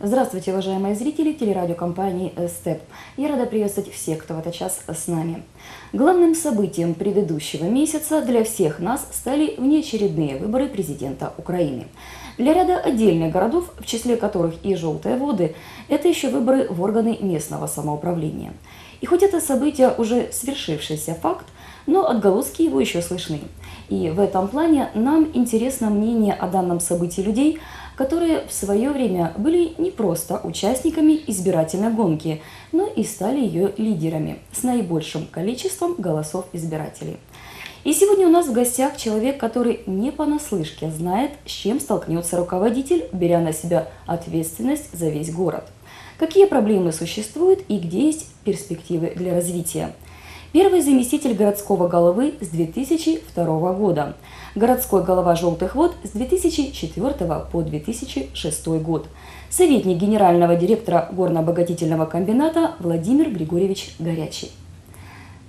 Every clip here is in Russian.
Здравствуйте, уважаемые зрители телерадиокомпании «Степ». Я рада приветствовать всех, кто в этот час с нами. Главным событием предыдущего месяца для всех нас стали внеочередные выборы президента Украины. Для ряда отдельных городов, в числе которых и «Желтые воды», это еще выборы в органы местного самоуправления. И хоть это событие уже свершившийся факт, но отголоски его еще слышны. И в этом плане нам интересно мнение о данном событии людей, которые в свое время были не просто участниками избирательной гонки, но и стали ее лидерами с наибольшим количеством голосов избирателей. И сегодня у нас в гостях человек, который не понаслышке знает, с чем столкнется руководитель, беря на себя ответственность за весь город. Какие проблемы существуют и где есть перспективы для развития. Первый заместитель городского головы с 2002 года – городской голова «Желтых вод» с 2004 по 2006 год, советник генерального директора горно-обогатительного комбината Владимир Григорьевич Горячий.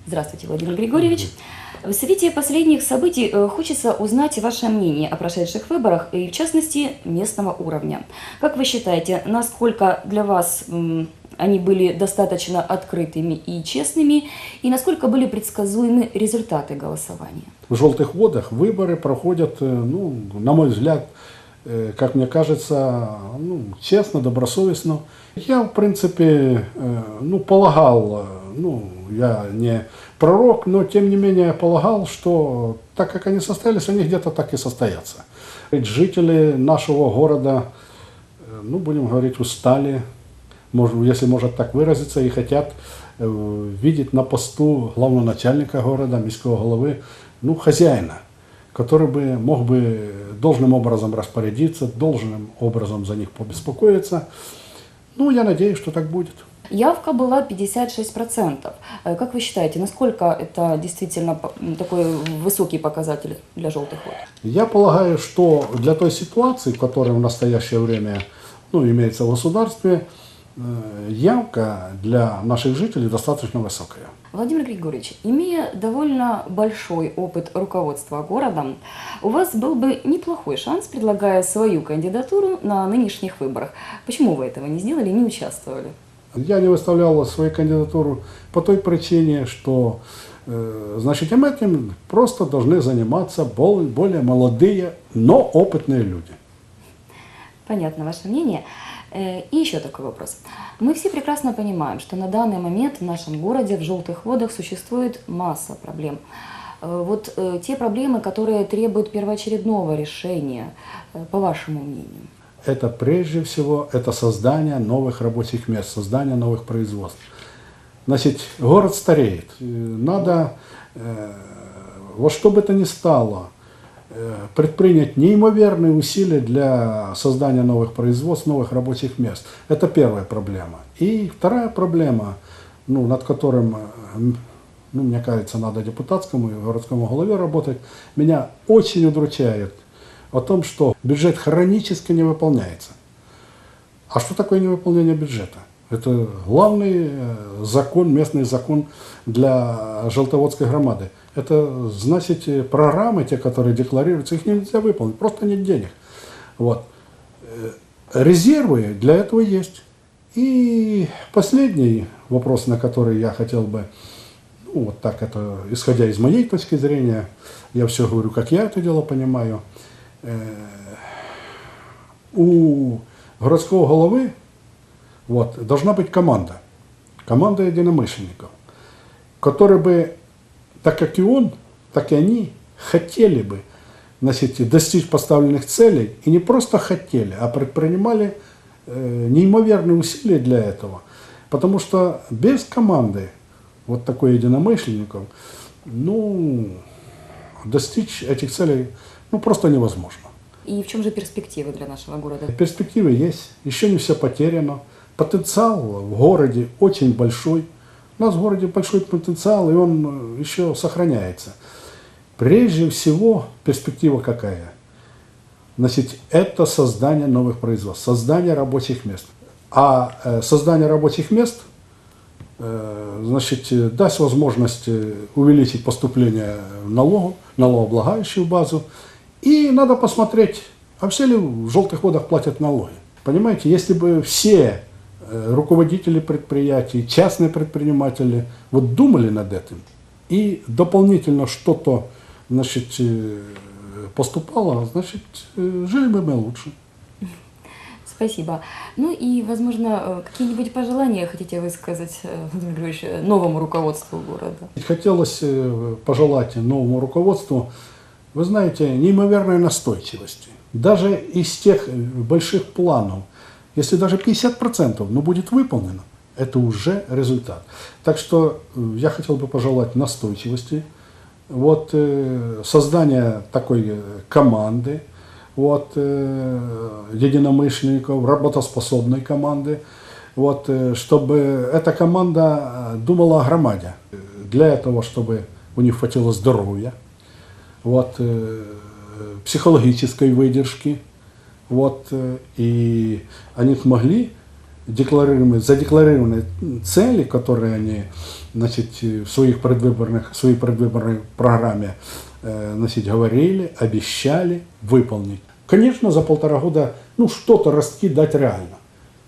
Здравствуйте, Владимир Григорьевич. В свете последних событий э, хочется узнать ваше мнение о прошедших выборах и, в частности, местного уровня. Как вы считаете, насколько для вас они были достаточно открытыми и честными, и насколько были предсказуемы результаты голосования? В «Желтых водах» выборы проходят, э, ну, на мой взгляд, э, как мне кажется, ну, честно, добросовестно. Я, в принципе, э, ну, полагал, ну, я не пророк, но тем не менее полагал, что так как они состоялись, они где-то так и состоятся. Жители нашего города, ну, будем говорить, устали если можно так выразиться, и хотят э, видеть на посту главного начальника города, міського головы, ну, хозяина, который бы мог бы должным образом распорядиться, должным образом за них побеспокоиться. Ну, я надеюсь, что так будет. Явка была 56%. Э, как вы считаете, насколько это действительно такой высокий показатель для желтых вод? Я полагаю, что для той ситуации, которая в настоящее время ну, имеется в государстве, явка для наших жителей достаточно высокая. Владимир Григорьевич, имея довольно большой опыт руководства городом, у вас был бы неплохой шанс, предлагая свою кандидатуру на нынешних выборах. Почему вы этого не сделали и не участвовали? Я не выставлял свою кандидатуру по той причине, что э, значит, этим просто должны заниматься более молодые, но опытные люди. Понятно ваше мнение. Э, и еще такой вопрос. Мы все прекрасно понимаем, что на данный момент в нашем городе, в желтых водах, существует масса проблем. Э, вот э, те проблемы, которые требуют первоочередного решения, по вашему мнению? Это прежде всего это создание новых рабочих мест, создание новых производств. Значит, город стареет. Надо во что бы то ни стало – предпринять неимоверные усилия для создания новых производств, новых рабочих мест. Это первая проблема. И вторая проблема, ну, над которым, э, ну, мне кажется, надо депутатскому и городскому голове работать, меня очень удручает о том, что бюджет хронически не выполняется. А что такое невыполнение бюджета? Это главный э, закон, местный закон для Желтоводской громады. Это, значит, программы, те, которые декларируются, их нельзя выполнить, просто нет денег. Вот. Э, резервы для этого есть. И последний вопрос, на который я хотел бы, ну, вот так это, исходя из моей точки зрения, я все говорю, как я это дело понимаю, э, у городского головы вот, должна быть команда, команда единомышленников, которая бы так как и он, так и они хотели бы значит, достичь поставленных целей, и не просто хотели, а предпринимали э, неимоверные усилия для этого. Потому что без команды, вот такой единомышленников, ну, достичь этих целей ну, просто невозможно. И в чем же перспективы для нашего города? Перспективы есть, еще не все потеряно. Потенциал в городе очень большой. У нас в городе большой потенциал, и он э, еще сохраняется. Прежде всего, перспектива какая? Значит, это создание новых производств, создание рабочих мест. А э, создание рабочих мест э, значит, даст возможность увеличить поступление в налогу, налогооблагающую базу. И надо посмотреть, а все ли в желтых водах платят налоги. Понимаете, если бы все руководители предприятий, частные предприниматели вот думали над этим, и дополнительно что-то значит, э, поступало, значит, э, жили бы мы лучше. Спасибо. Ну и, возможно, э, какие-нибудь пожелания хотите высказать, э, Владимир Григорьевич, э, новому руководству города? Хотелось э, пожелать новому руководству, вы знаете, неимоверной настойчивости. Даже из тех э, больших планов, если даже 50% но будет выполнено, это уже результат. Так что э, я хотел бы пожелать настойчивости, вот, э, создания такой э, команды, вот, э, единомышленников, работоспособной команды, вот, чтобы эта команда думала о громаде. Для этого, чтобы у них хватило здоровья, вот, психологической выдержки, вот, э, и они смогли декларируемые, задекларированные цели, которые они значит, э, в своих предвыборных, в своей предвыборной программе э, значит, говорили, обещали выполнить. Конечно, за полтора года ну, что-то ростки дать реально.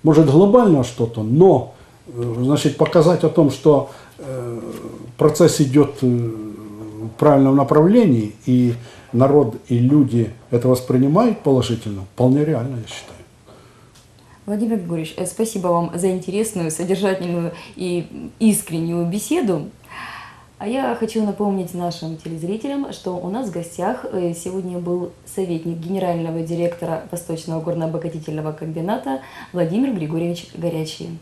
Может, глобально что-то, но значит, показать о том, что процесс идет в правильном направлении, и народ и люди это воспринимают положительно, вполне реально, я считаю. Владимир Григорьевич, э, спасибо вам за интересную, содержательную и искреннюю беседу. А я хочу напомнить нашим телезрителям, что у нас в гостях э, сегодня был советник генерального директора Восточного горно-обогатительного комбината Владимир Григорьевич Горячий.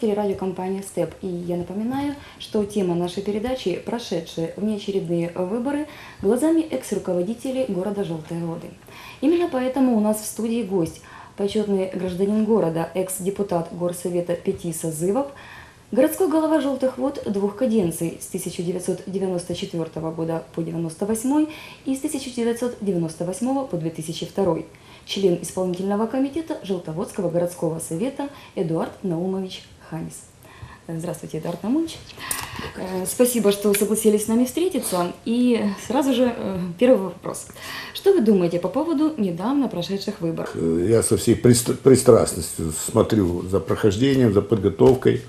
Работает телерадиокомпания «Степ». И я напоминаю, что тема нашей передачи – прошедшие внеочередные выборы глазами экс-руководителей города Желтые Воды. Именно поэтому у нас в студии гость – почетный гражданин города, экс-депутат Горсовета пяти созывов, городской голова «Желтых вод» двух каденций с 1994 года по 1998 и с 1998 по 2002 член исполнительного комитета Желтоводского городского совета Эдуард Наумович Ханис. Здравствуйте, Эдуард Наумович. Э, Спасибо, что согласились с нами встретиться. И сразу же э, первый вопрос. Что вы думаете по поводу недавно прошедших выборов? Я со всей пристра- пристрастностью смотрю за прохождением, за подготовкой,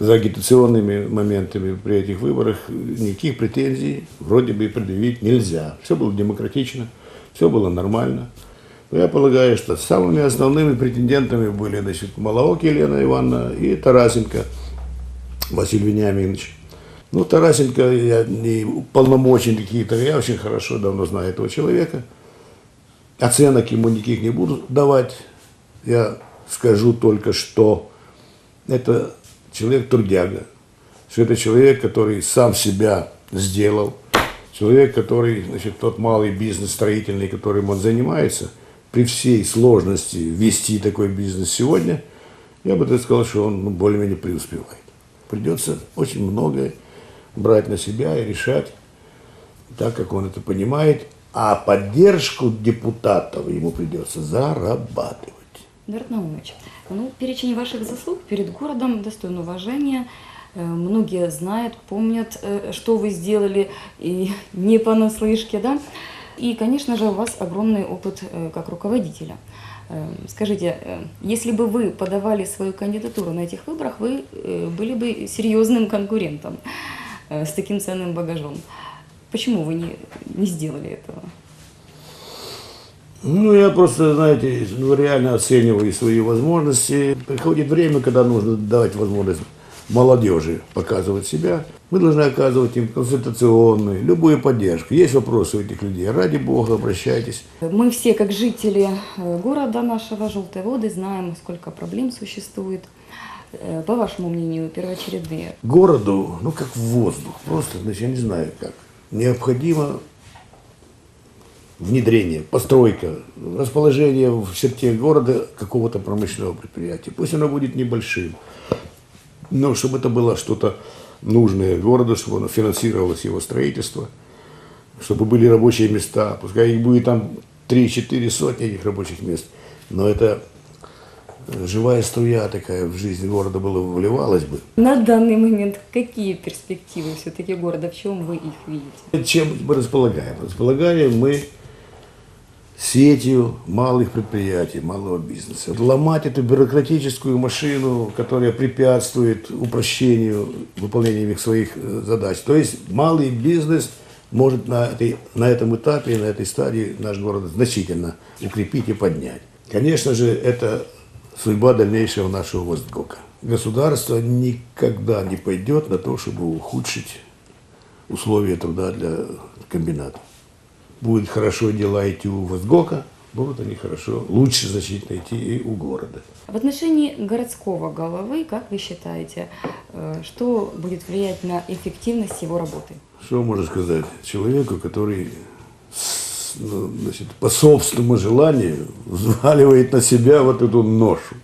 за агитационными моментами при этих выборах. Никаких претензий вроде бы предъявить нельзя. Все было демократично, все было нормально. Но я полагаю, что самыми основными претендентами были значит, Малаоки Елена Ивановна и Тарасенко Василий Вениаминович. Ну, Тарасенко, я не полномочий какие-то, я очень хорошо давно знаю этого человека. Оценок ему никаких не буду давать. Я скажу только, что это человек трудяга, что это человек, который сам себя сделал, человек, который, значит, тот малый бизнес строительный, которым он занимается, при всей сложности вести такой бизнес сегодня, я бы так сказал, что он ну, более-менее преуспевает. Придется очень многое брать на себя и решать так, как он это понимает, а поддержку депутатов ему придется зарабатывать. Эдуард Наумович, ну, перечень ваших заслуг перед городом достоин уважения. Э, Многие знают, помнят, э, что вы сделали, и не понаслышке, да? И, конечно же, у вас огромный опыт э, как руководителя. Э, Скажите, э, если бы вы подавали свою кандидатуру на этих выборах, вы э, были бы серьезным конкурентом с таким ценным багажом. Почему вы не, не сделали этого? Ну, я просто, знаете, ну, реально оцениваю свои возможности. Приходит время, когда нужно давать возможность молодежи показывать себя. Мы должны оказывать им консультационную, любую поддержку. Есть вопросы у этих людей. Ради Бога, обращайтесь. Мы все, как жители э, города нашего Желтой Воды, знаем, сколько проблем существует. Э, По вашему мнению, первоочередные. Городу, ну, как воздух. Просто, значит, я не знаю как. Необходимо внедрение, постройка, расположение в черте города какого-то промышленного предприятия. Пусть оно будет небольшим, но чтобы это было что-то нужное городу, чтобы оно финансировалось его строительство, чтобы были рабочие места. Пускай их будет там 3-4 сотни этих рабочих мест, но это э, живая струя такая в жизнь города была, вливалась бы. На данный момент какие перспективы все-таки города, в чем вы их видите? Чем мы располагаем? Располагаем мы сетью малых предприятий, малого бизнеса. Ломать эту бюрократическую машину, которая препятствует упрощению выполнения их своих э, задач. То есть малый бизнес может на, этой, на этом этапе, на этой стадии наш город значительно укрепить и поднять. Конечно же, это судьба дальнейшего нашего Востгока. Государство никогда не пойдет на то, чтобы ухудшить условия труда для комбината. Будет хорошо дела идти у Востгока, будут они хорошо, лучше значительно идти и у города. В отношении городского головы, как вы считаете, э, что будет влиять на эффективность его работы? Что можно сказать человеку, который ну, значит, по собственному желанию взваливает на себя вот эту ношу.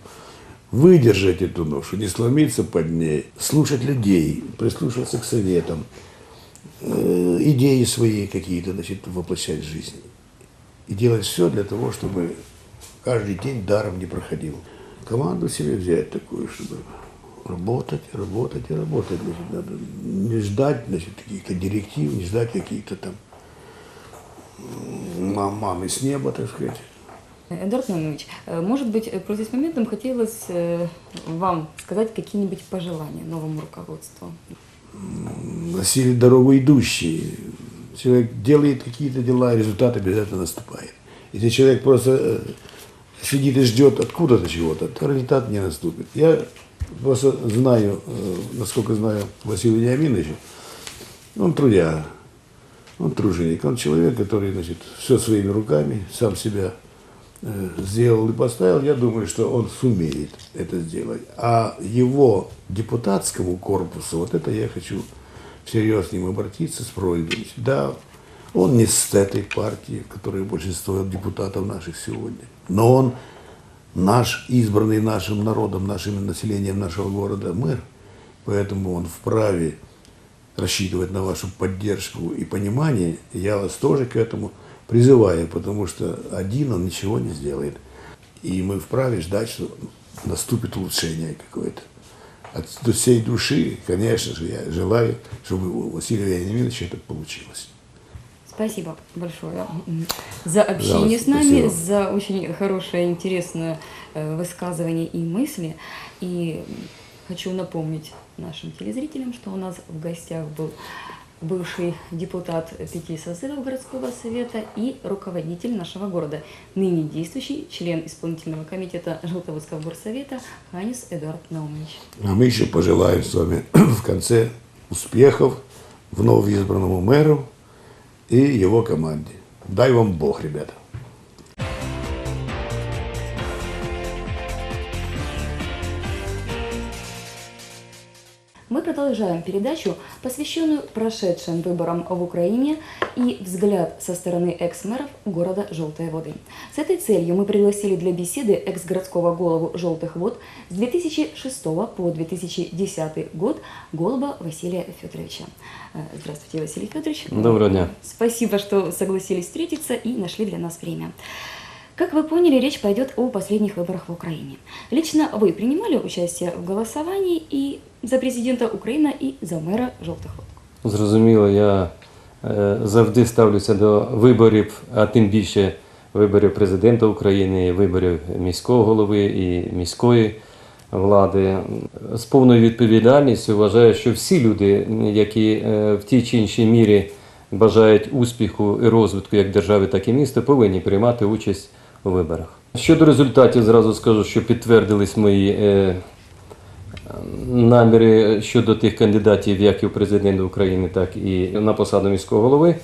Выдержать эту ношу, не сломиться под ней, слушать людей, прислушиваться к советам, идеи свои какие-то значит, воплощать в жизнь. И делать все для того, чтобы каждый день даром не проходил. Команду себе взять такую, чтобы работать, работать и работать. Значит, надо не ждать значит, каких-то директив, не ждать каких-то там мамы с неба, так сказать. Эдуард Наумович, э, может быть, э, пользуясь моментом, хотелось э, вам сказать какие-нибудь пожелания новому руководству. Носили дорогу идущие. Человек делает какие-то дела, результат обязательно наступает. Если человек просто э, сидит и ждет откуда-то чего-то, то результат не наступит. Я просто знаю, э, насколько знаю Василия Вениаминовича, он трудяга, он труженик, он человек, который, значит, все своими руками, сам себя сделал и поставил, я думаю, что он сумеет это сделать. А его депутатскому корпусу, вот это я хочу всерьез к ним обратиться с просьбой. Да, он не с этой партии, в которой большинство депутатов наших сегодня, но он наш, избранный нашим народом, нашим населением нашего города мэр, поэтому он вправе рассчитывать на вашу поддержку и понимание. Я вас тоже к этому призываю, потому что один он ничего не сделает. И мы вправе ждать, что наступит улучшение какое-то. От всей души, конечно же, я желаю, чтобы у Василия Вениаминовича это получилось. Спасибо большое за общение Пожалуйста, с нами, спасибо. за очень хорошее, интересное э, высказывание и мысли. И хочу напомнить нашим телезрителям, что у нас в гостях был бывший депутат пяти созывов городского совета и руководитель нашего города, ныне действующий член исполнительного комитета Желтоводского горсовета Ханис Эдуард Наумович. А мы еще пожелаем с вами в конце успехов вновь избранному мэру и его команде. Дай вам Бог, ребята. Продолжаем передачу, посвященную прошедшим выборам в Украине и взгляд со стороны экс-мэров города Желтые воды. С этой целью мы пригласили для беседы экс-городского голову Желтых вод с 2006 по 2010 год Голуба Василия Федоровича. Э, Здравствуйте, Василий Федорович. Доброго дня. Спасибо, что согласились встретиться и нашли для нас время. Как вы поняли, речь пойдет о последних выборах в Украине. Лично вы принимали участие в голосовании и за президента України, і за мера Жовтих Вод. Зрозуміло, я е, завжди ставлюся до виборів, а тим більше виборів президента України, і виборів міського голови і міської влади. З повною відповідальністю вважаю, що всі люди, які е, в тій чи іншій мірі бажають успіху і розвитку як держави, так і міста, повинні приймати участь у виборах. Щодо результатів, зразу скажу, що підтвердились мої. е, наміри щодо тих кандидатів, як і в президента України, так і на посаду міського голови.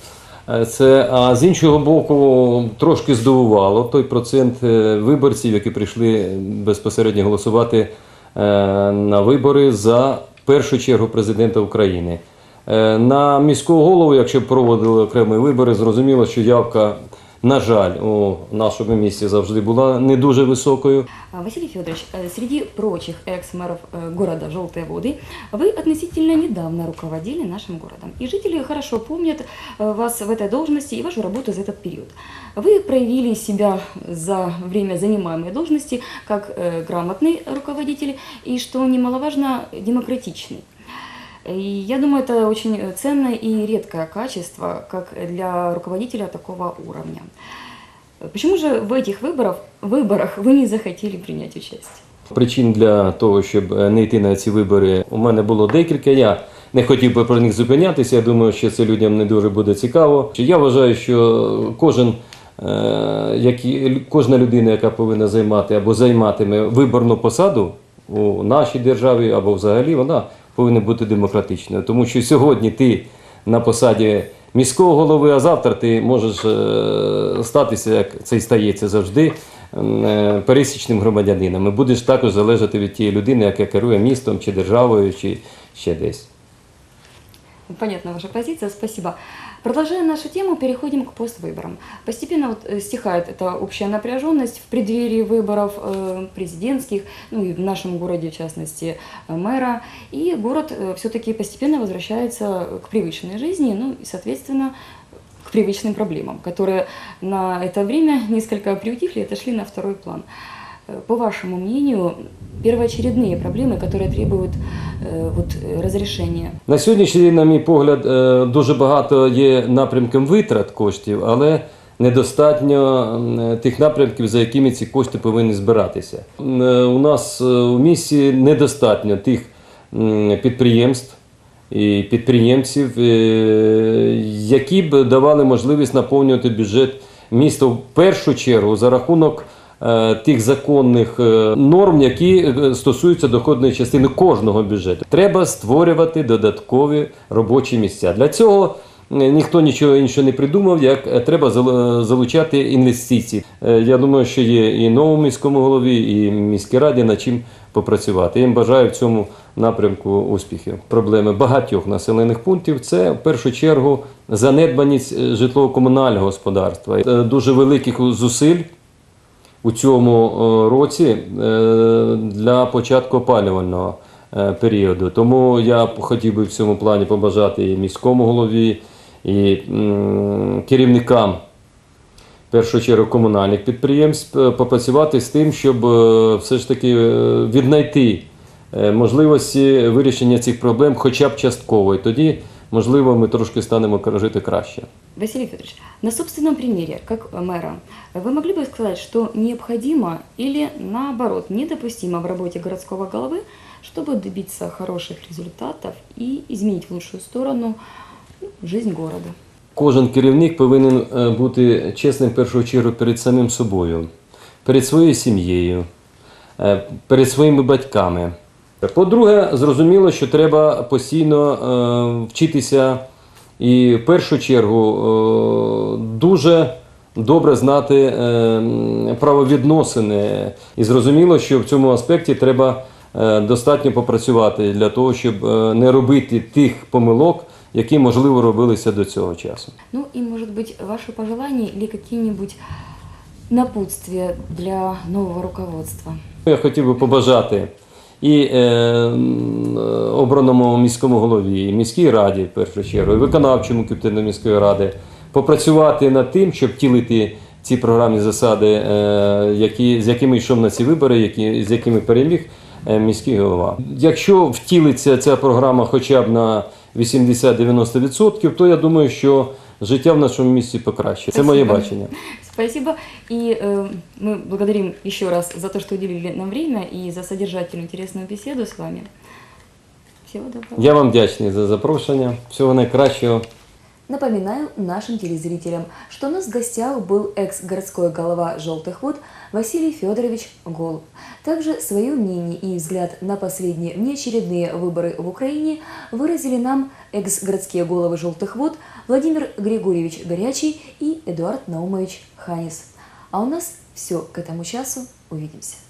Е, Це, а з іншого боку, трошки здивувало той процент е, виборців, які прийшли безпосередньо голосувати на вибори за першу чергу президента України. На міського голову, якщо проводили окремі вибори, зрозуміло, що явка на жаль, у нашому місті завжди була не дуже високою. А, Василий Федорович, среди прочих экс-мэров города Желтые Воды вы относительно недавно руководили нашим городом. И жители хорошо помнят э, вас в этой должности и вашу работу за этот период. Вы проявили себя за время занимаемой должности как э, грамотный руководитель и, что немаловажно, демократичный. И я думаю, это очень ценное и редкое качество, как для руководителя такого уровня. Почему же в этих выборах, выборах вы не захотели принять участие? Причин для того, щоб е, не йти на ці вибори, у мене було декілька. Я не хотів би про них зупинятися. Я думаю, що це людям не дуже буде цікаво. Я вважаю, що кожен, е, як і- кожна людина, яка повинна займати або займатиме виборну посаду у нашій державі або взагалі, вона повинна бути демократичною. Тому що сьогодні ти на посаді міського голови, а завтра ти можеш е, статися, як це і стається завжди, е, пересічним громадянином. І будеш також залежати від тієї людини, яка керує містом чи державою, чи ще десь. Понятна ваша позиция, спасибо. Продолжая нашу тему, переходим к поствыборам. Постепенно вот э, стихает эта общая напряженность в преддверии выборов э, президентских, ну и в нашем городе, в частности, э, мэра. И город все-таки постепенно возвращается к привычной жизни, ну и, соответственно, к привычным проблемам, которые на это время несколько приутихли и отошли на второй план. Э, По вашему мнению, первоочередные проблемы, которые требуют э, вот, э, разрешения На сьогоднішній день, на мій погляд, е, дуже багато є напрямків витрат коштів, але недостатньо м, тих напрямків, за якими ці кошти повинні збиратися. М, е, У нас е, у місті недостатньо тих м, підприємств і підприємців, е, які б давали можливість наповнювати бюджет міста в першу чергу за рахунок е, тих законних е, норм, які е, стосуються доходної частини кожного бюджету. Треба створювати додаткові робочі місця. Для цього е, ніхто нічого іншого не придумав, як е, треба залучати інвестиції. Е, Я думаю, що є і новому міському голові, і міській раді над чим попрацювати. Я їм бажаю в цьому напрямку успіхів. Проблеми багатьох населених пунктів це в першу чергу занедбаність е, житлово-комунального господарства. Е, Дуже великих зусиль у цьому е, році е, для початку опалювального е, періоду. Тому я хотів би в цьому плані побажати і міському голові, і керівникам. В першу чергу комунальних підприємств попрацювати з тим, щоб все ж таки віднайти можливості вирішення цих проблем хоча б частково. І тоді, можливо, ми трошки станемо жити краще. Василий Федорович, на собственном примере, как мэра, вы могли бы сказать, что необходимо или наоборот недопустимо в работе городского головы, чтобы добиться хороших результатов и изменить в лучшую сторону ну, жизнь города? Кожен керівник повинен е, бути чесним в першу чергу перед самим собою, перед своєю сім'єю, е, перед своїми батьками. По-друге, зрозуміло, що треба постійно е, вчитися і в першу чергу е, дуже добре знати е, правовідносини. І зрозуміло, що в цьому аспекті треба е, достатньо попрацювати для того, щоб е, не робити тих помилок, які можливо робилися до цього часу. Ну и, может быть, ваши пожелания или какие-нибудь напутствия для нового руководства? Я хотів би побажати і е, обраному міському голові, і міській раді, в першу чергу, і виконавчому комітету міської ради попрацювати над тим, щоб втілити ці програмні засади, е, які, з якими йшов на ці вибори, які, з якими переміг е, міський голова. Якщо втілиться ця програма хоча б на 80-90%, то я думаю, що життя в нашому місті покращить. Це моє Спасибо. бачення. Спасибо. И э, мы благодарим еще раз за то, что уделили нам время и за содержательную интересную беседу с вами. Всего доброго. Я вам вдячний за запрошення. Всього найкращого. Напоминаю нашим телезрителям, что у нас в гостях был экс-городской голова «Желтых вод» Василий Федорович Голуб. Также свое мнение и взгляд на последние внеочередные выборы в Украине выразили нам экс-городские головы «Желтых вод» Владимир Григорьевич Горячий и Эдуард Наумович Ханис. А у нас все к этому часу. Увидимся.